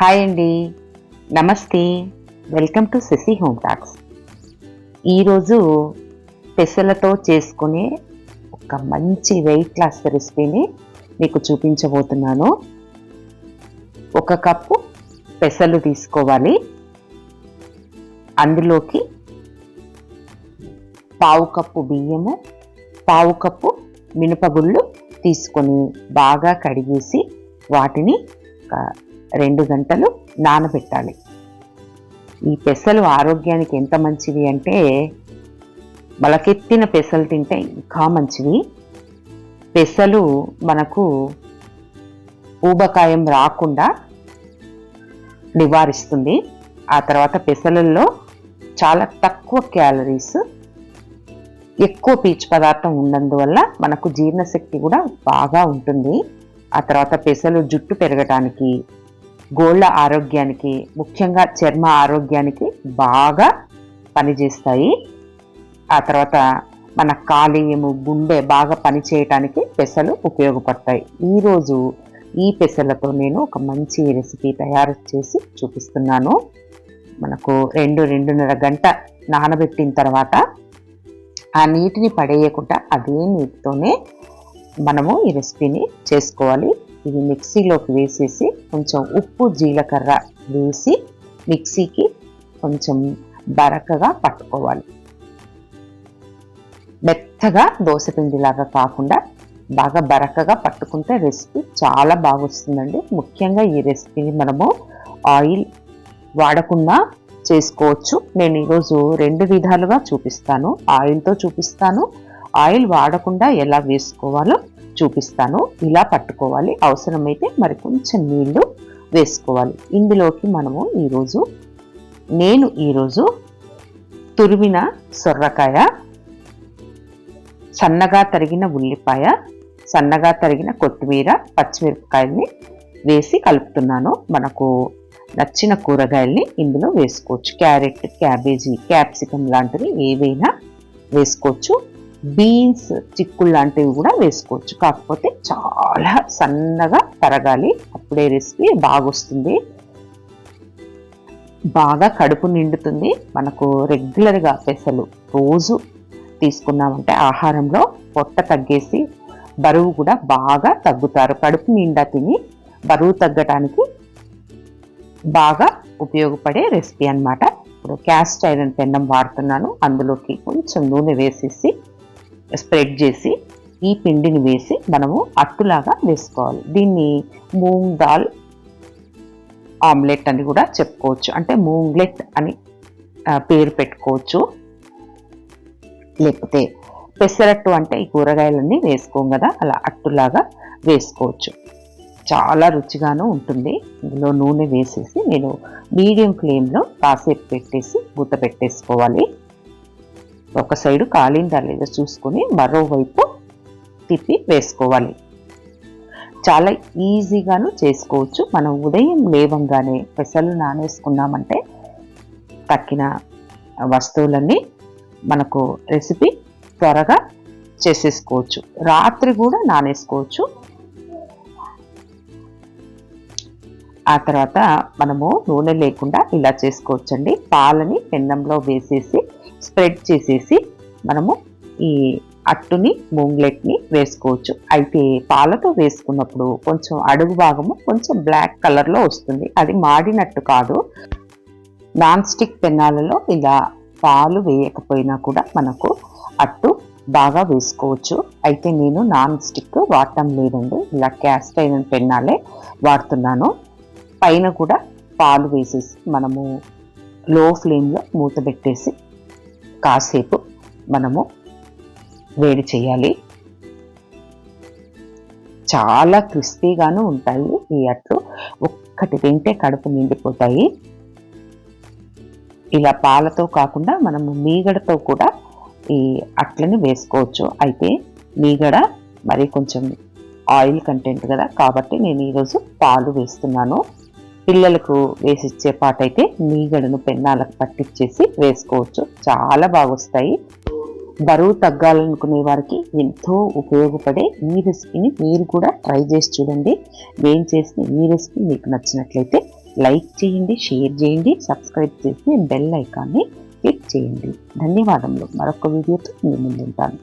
Hi అండి నమస్తే welcome to Sashi home talks ఈరోజు పెసలతో చేసుకునే ఒక మంచి వెయిట్ లాస్ రెసిపీని మీకు చూపించబోతున్నాను. ఒక కప్పు పెసలు తీసుకోవాలి. అందులోకి పావు కప్పు బియ్యము పావు కప్పు మినపగుళ్ళు తీసుకొని బాగా కడిగేసి వాటిని రెండు గంటలు నానబెట్టాలి. ఈ పెసలు ఆరోగ్యానికి ఎంత మంచివి అంటే మొలకెత్తిన పెసలు తింటే ఇంకా మంచివి పెసలు మనకు ఊబకాయం రాకుండా నివారిస్తుంది. ఆ తర్వాత పెసలల్లో చాలా తక్కువ క్యాలరీస్ ఎక్కువ పీచు పదార్థం ఉన్నందువల్ల మనకు జీర్ణశక్తి కూడా బాగా ఉంటుంది. ఆ తర్వాత పెసలు జుట్టు పెరగటానికి గోళ్ళ ఆరోగ్యానికి ముఖ్యంగా చర్మ ఆరోగ్యానికి బాగా పనిచేస్తాయి. ఆ తర్వాత మన కాలేయము గుండె బాగా పనిచేయటానికి పెసలు ఉపయోగపడతాయి. ఈరోజు ఈ పెసలతో నేను ఒక మంచి రెసిపీ తయారు చేసి చూపిస్తున్నాను. మనకు రెండు రెండున్నర గంట నానబెట్టిన తర్వాత ఆ నీటిని పడేయకుండా అదే నీటితోనే మనము ఈ రెసిపీని చేసుకోవాలి. ఇది మిక్సీలోకి వేసేసి కొంచెం ఉప్పు జీలకర్ర వేసి మిక్సీకి కొంచెం బరకగా పట్టుకోవాలి. మెత్తగా దోశపిండిలాగా కాకుండా బాగా బరకగా పట్టుకుంటే రెసిపీ చాలా బాగా వస్తుందండి ముఖ్యంగా ఈ రెసిపీని మనము ఆయిల్ వాడకుండా చేసుకోవచ్చు. నేను ఈరోజు రెండు విధాలుగా చూపిస్తాను. ఆయిల్తో చూపిస్తాను. ఆయిల్ వాడకుండా ఎలా వేసుకోవాలో చూపిస్తాను. ఇలా పట్టుకోవాలి. అవసరమైతే మరి కొంచెం నీళ్ళు వేసుకోవాలి. ఇందులోకి మనము ఈరోజు నేను ఈరోజు తురిమిన సొర్రకాయ సన్నగా తరిగిన ఉల్లిపాయ సన్నగా తరిగిన కొత్తిమీర పచ్చిమిరపకాయల్ని వేసి కలుపుతున్నాను. మనకు నచ్చిన కూరగాయల్ని ఇందులో వేసుకోవచ్చు. క్యారెట్ క్యాబేజీ క్యాప్సికమ్ లాంటివి ఏవైనా వేసుకోవచ్చు. బీన్స్ చిక్కులు లాంటివి కూడా వేసుకోవచ్చు. కాకపోతే చాలా సన్నగా తరగాలి. అప్పుడే రెసిపీ బాగొస్తుంది. బాగా కడుపు నిండుతుంది. మనకు రెగ్యులర్గా పెసలు రోజు తీసుకున్నామంటే ఆహారంలో పొట్ట తగ్గేసి బరువు కూడా బాగా తగ్గుతారు. కడుపు నిండా తిని బరువు తగ్గటానికి బాగా ఉపయోగపడే రెసిపీ అన్నమాట. ఇప్పుడు క్యాస్ట్ ఐరన్ పెన్నం వాడుతున్నాను. అందులోకి కొంచెం నూనె వేసేసి స్ప్రెడ్ చేసి ఈ పిండిని వేసి మనము అట్టులాగా వేసుకోవాలి. దీన్ని మూంగ్ దాల్ ఆమ్లెట్ అని కూడా చెప్పుకోవచ్చు. అంటే మూంగ్లెట్ అని పేరు పెట్టుకోవచ్చు. లేకపోతే పెసరట్టు అంటే ఈ కూరగాయలన్నీ వేసుకోం కదా అలా అట్టులాగా వేసుకోవచ్చు. చాలా రుచిగాను ఉంటుంది. ఇందులో నూనె వేసేసి నేను మీడియం ఫ్లేమ్లో కాసేపు పెట్టేసి మూత పెట్టేసుకోవాలి. ఒక సైడు కాలిందా లేదా చూసుకొని మరోవైపు తిప్పి వేసుకోవాలి. చాలా ఈజీగాను చేసుకోవచ్చు. మనం ఉదయం లేవంగానే పెసలు నానేసుకున్నామంటే తక్కిన వస్తువులన్నీ మనకు రెసిపీ త్వరగా చేసేసుకోవచ్చు. రాత్రి కూడా నానేసుకోవచ్చు. ఆ తర్వాత మనము నూనె లేకుండా ఇలా చేసుకోవచ్చండి. పాలని పెన్నంలో వేసేసి స్ప్రెడ్ చేసేసి మనము ఈ అట్టుని మూంగ్లెట్ని వేసుకోవచ్చు. అయితే పాలతో వేసుకున్నప్పుడు కొంచెం అడుగు భాగము కొంచెం బ్లాక్ కలర్లో వస్తుంది. అది మాడినట్టు కాదు. నాన్ స్టిక్ పెన్నాలలో ఇలా పాలు వేయకపోయినా కూడా మనకు అట్టు బాగా వేసుకోవచ్చు. అయితే నేను నాన్ స్టిక్ వాడటం లేదండి. ఇలా క్యాస్ట్ అయిన పెన్నాలే వాడుతున్నాను. పైన కూడా పాలు వేసేసి మనము లో ఫ్లేమ్లో మూత పెట్టేసి కాసేపు మనము వేడి చేయాలి. చాలా క్రిస్పీగాను ఉంటాయి ఈ అట్లు. ఒక్కటి తింటే కడుపు నిండిపోతాయి. ఇలా పాలతో కాకుండా మనము మీగడతో కూడా ఈ అట్లని వేసుకోవచ్చు. అయితే మీగడ మరి కొంచెం ఆయిల్ కంటెంట్ కదా కాబట్టి నేను ఈరోజు పాలు వేస్తున్నాను. పిల్లలకు వేసిచ్చే పాటైతే మీగడను పెన్నాలకు పట్టించేసి వేసుకోవచ్చు. చాలా బాగా వస్తాయి బరువు తగ్గాలనుకునే వారికి ఎంతో ఉపయోగపడే ఈ రెసిపీని మీరు కూడా ట్రై చేసి చూడండి. నేను చేసిన ఈ రెసిపీ మీకు నచ్చినట్లయితే లైక్ చేయండి షేర్ చేయండి సబ్స్క్రైబ్ చేసి బెల్ ఐకాన్ని క్లిక్ చేయండి. ధన్యవాదములు. మరొక వీడియోతో మీ ముందుంటాను.